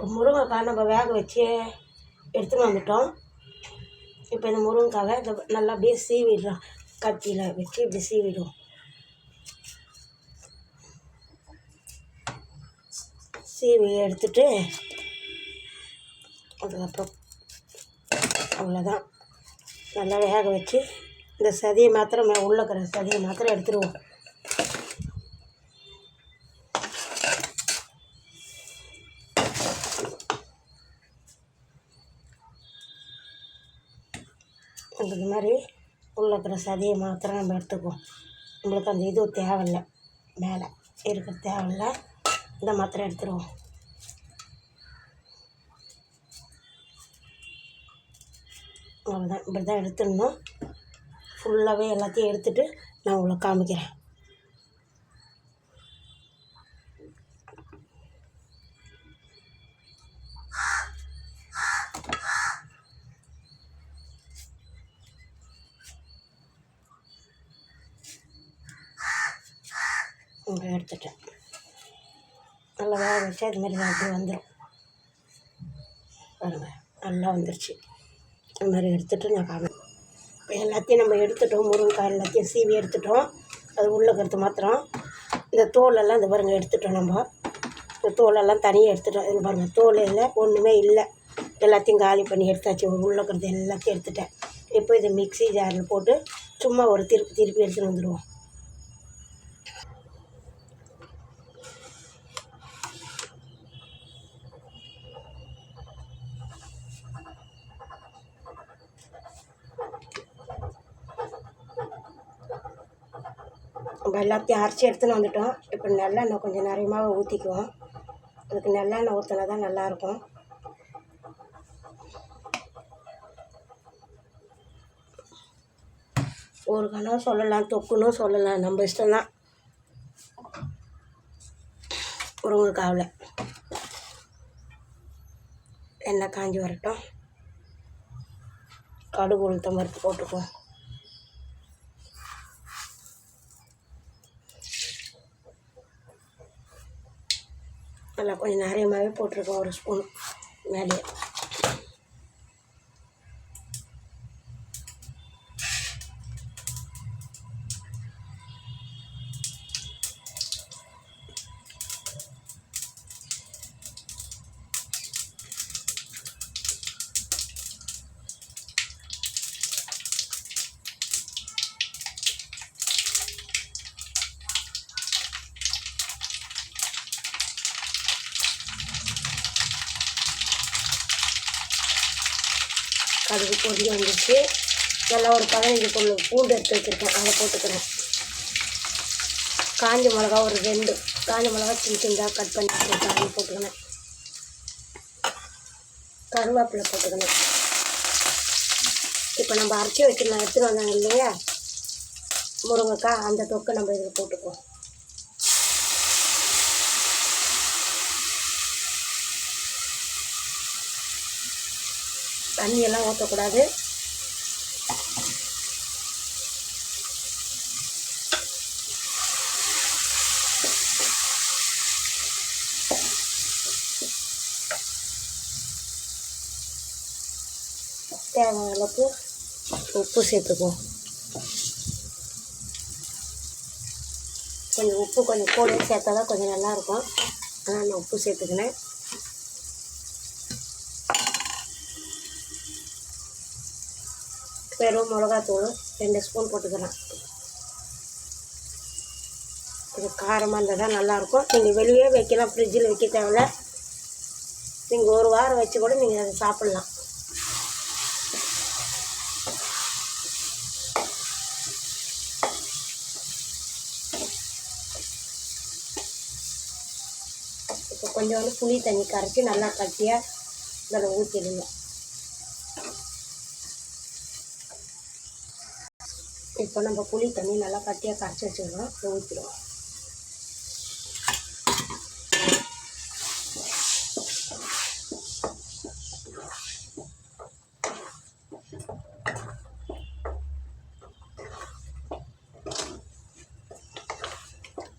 இப்போ முருங்கைக்காய் நம்ம வேக வச்சு எடுத்துன்னு வந்துட்டோம். இப்போ இந்த முருங்கைக்காவை இந்த நல்லா அப்படியே சீவிடுறோம். கத்தியில் வச்சு இப்படி சீவிடுவோம். சீவி எடுத்துட்டு அதுக்கப்புறம் அவ்வளோதான். நல்லா வேக வச்சு இந்த சதியை மாத்திரம் மே- இருக்கிற சதியை மாத்திரம் எடுத்துடுவோம் இந்த மாதிரி உள்ள இருக்கிற சதியை மாத்திரம் நம்ம எடுத்துக்குவோம். நம்மளுக்கு அந்த இது தேவையில்ல. மேலே இருக்கிற தேவையில்ல. இந்த மாத்திரம் எடுத்துருவோம். அவ்வளோதான் இப்படி தான் எடுத்துடணும் ஃபுல்லாகவே எல்லாத்தையும் எடுத்துகிட்டு நான் உங்களுக்கு காமிக்கிறேன். இங்கே எடுத்துட்டேன். நல்லா வேக வச்சு இது மாதிரி அப்படியே வந்துடும் பாருங்க நல்லா வந்துருச்சு. இது மாதிரி எடுத்துகிட்டு நான் காமி இப்போ எல்லாத்தையும் நம்ம எடுத்துட்டோம். முருங்கைக்காய் எல்லாத்தையும் சீவி எடுத்துட்டோம். அது உள்ள இருக்கிறது மாத்திரம். இந்த தோலெல்லாம் இந்த பாருங்கள் எடுத்துட்டோம் நம்ம. இந்த தோலெல்லாம் தனியாக எடுத்துட்டோம். இது பாருங்கள் தோல் இல்லை ஒன்றுமே இல்லை. எல்லாத்தையும் காலி பண்ணி எடுத்தாச்சு. உள்ள இருக்கிறது எல்லாத்தையும் எடுத்துட்டேன். இப்போ இதை மிக்ஸி ஜாரில் போட்டு சும்மா ஒரு திருப்பி திருப்பி எடுத்துகிட்டு வந்துடுவோம். நம்ம எல்லாத்தையும் அரைச்சி எடுத்துன்னு வந்துட்டோம். இப்போ நல்லெண்ணெய் கொஞ்சம் நிறையமாக ஊற்றிக்குவோம் அதுக்கு நல்லெண்ணெய் ஊற்றினா தான் நல்லாயிருக்கும். ஒரு கணம் சொல்லலாம் தொக்குன்னு சொல்லலாம். நம்ம இஷ்டம்தான். முருங்கைக்காவில் எண்ணெய் காஞ்சி வரட்டும். கடுகு உளுத்தம் பருப்பு போட்டுக்குவோம். நல்லா கொஞ்சம் நிறையமாகவே போட்டிருக்கோம் ஒரு ஸ்பூன் மேலே கடுகு பொடி வந்துச்சு. நல்லா ஒரு பதினஞ்சு பொண்ணு பூண்டு எடுத்து வச்சுருக்கேன். அதை போட்டுக்கிறேன். காஞ்ச மிளகா ஒரு ரெண்டு. காஞ்ச மிளகா சின்ன சின்னதாக கட் பண்ணி வச்சுருக்கேன். அதை போட்டுக்கினேன் கருவேப்பிலை போட்டுக்கணும் இப்போ நம்ம அரைச்சி வச்சுருந்தோம் எடுத்துகிட்டு வந்தாங்க இல்லையா? முருங்கைக்காய் அந்த தொக்கை நம்ம இதில் போட்டுக்குவோம். தண்ணியெல்லாம் ஊற்றக்கூடாது தேவையான அளவுக்கு உப்பு சேர்த்துக்குவோம். கொஞ்சம் உப்பு கொஞ்சம் கூட சேர்த்தா தான் கொஞ்சம் நல்லாயிருக்கும். அதனால் நான் உப்பு சேர்த்துக்கினேன் வெறும் மிளகாத்தூள் ரெண்டு ஸ்பூன் போட்டுக்கலாம் இது காரமாக இருந்தால் தான் நல்லாயிருக்கும். நீங்கள் வெளியே வைக்கலாம் ஃப்ரிட்ஜில் வைக்க தேவையில்ல. நீங்கள் ஒரு வாரம் வச்சு கூட நீங்கள் அதை சாப்பிட்லாம். இப்போ கொஞ்சம் வந்து புளி தண்ணி கரைச்சி நல்லா கட்டியாக இதில் ஊற்றிடுங்க இப்போ நம்ம புளி தண்ணி நல்லா கட்டியாக கரைச்சி வச்சுக்கிறோம் ஊற்றிடுவோம்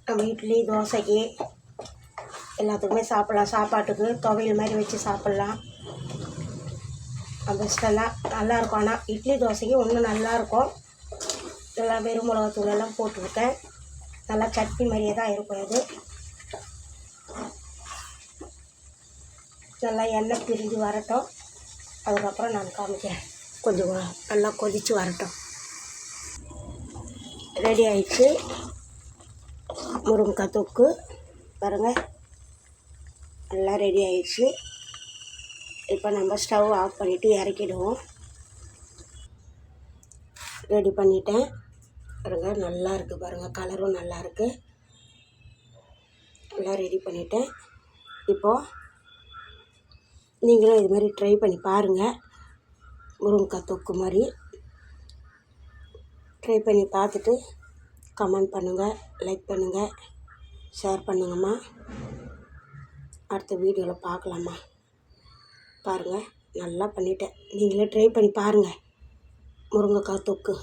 நம்ம இட்லி தோசைக்கு எல்லாத்துக்குமே சாப்பிட்லாம். சாப்பாட்டுக்கு துவையல் மாதிரி வச்சு சாப்பிட்லாம். பெஸ்ட்டெல்லாம் நல்லாயிருக்கும் ஆனால் இட்லி தோசைக்கு இன்னும் நல்லாயிருக்கும் எல்லாம் வெறும் மிளகாத்தூள் எல்லாம் போட்டுருக்கேன். நல்லா சட்னி மாதிரியே தான் இருக்கும் இது. நல்லா எண்ணெய் பிரிஞ்சு வரட்டும். அதுக்கப்புறம் நான் காமிக்கிறேன். கொஞ்சம் நல்லா கொதித்து வரட்டும். ரெடி ஆயிடுச்சு. முருங்கைக்காய் தொக்கு. பாருங்கள் நல்லா ரெடி ஆயிடுச்சு. இப்போ நம்ம ஸ்டவ் ஆஃப் பண்ணிவிட்டு இறக்கிடுவோம். ரெடி பண்ணிட்டேன். பாருங்க நல்லா இருக்குது பாருங்கள் கலரும் நல்லா இருக்குது எல்லாம் ரெடி பண்ணிட்டேன் இப்போது நீங்களும் இது மாதிரி ட்ரை பண்ணி பாருங்கள் முருங்கைக்காய் தொக்கு மாதிரி. ட்ரை பண்ணி பார்த்துட்டு கமெண்ட் பண்ணுங்கள் லைக் பண்ணுங்கள் ஷேர் பண்ணுங்கம்மா. அடுத்த வீடியோவில் பார்க்கலாமா பாருங்கள் நல்லா பண்ணிட்டேன். நீங்களே ட்ரை பண்ணி பாருங்கள் முருங்கைக்காய் தொக்கு.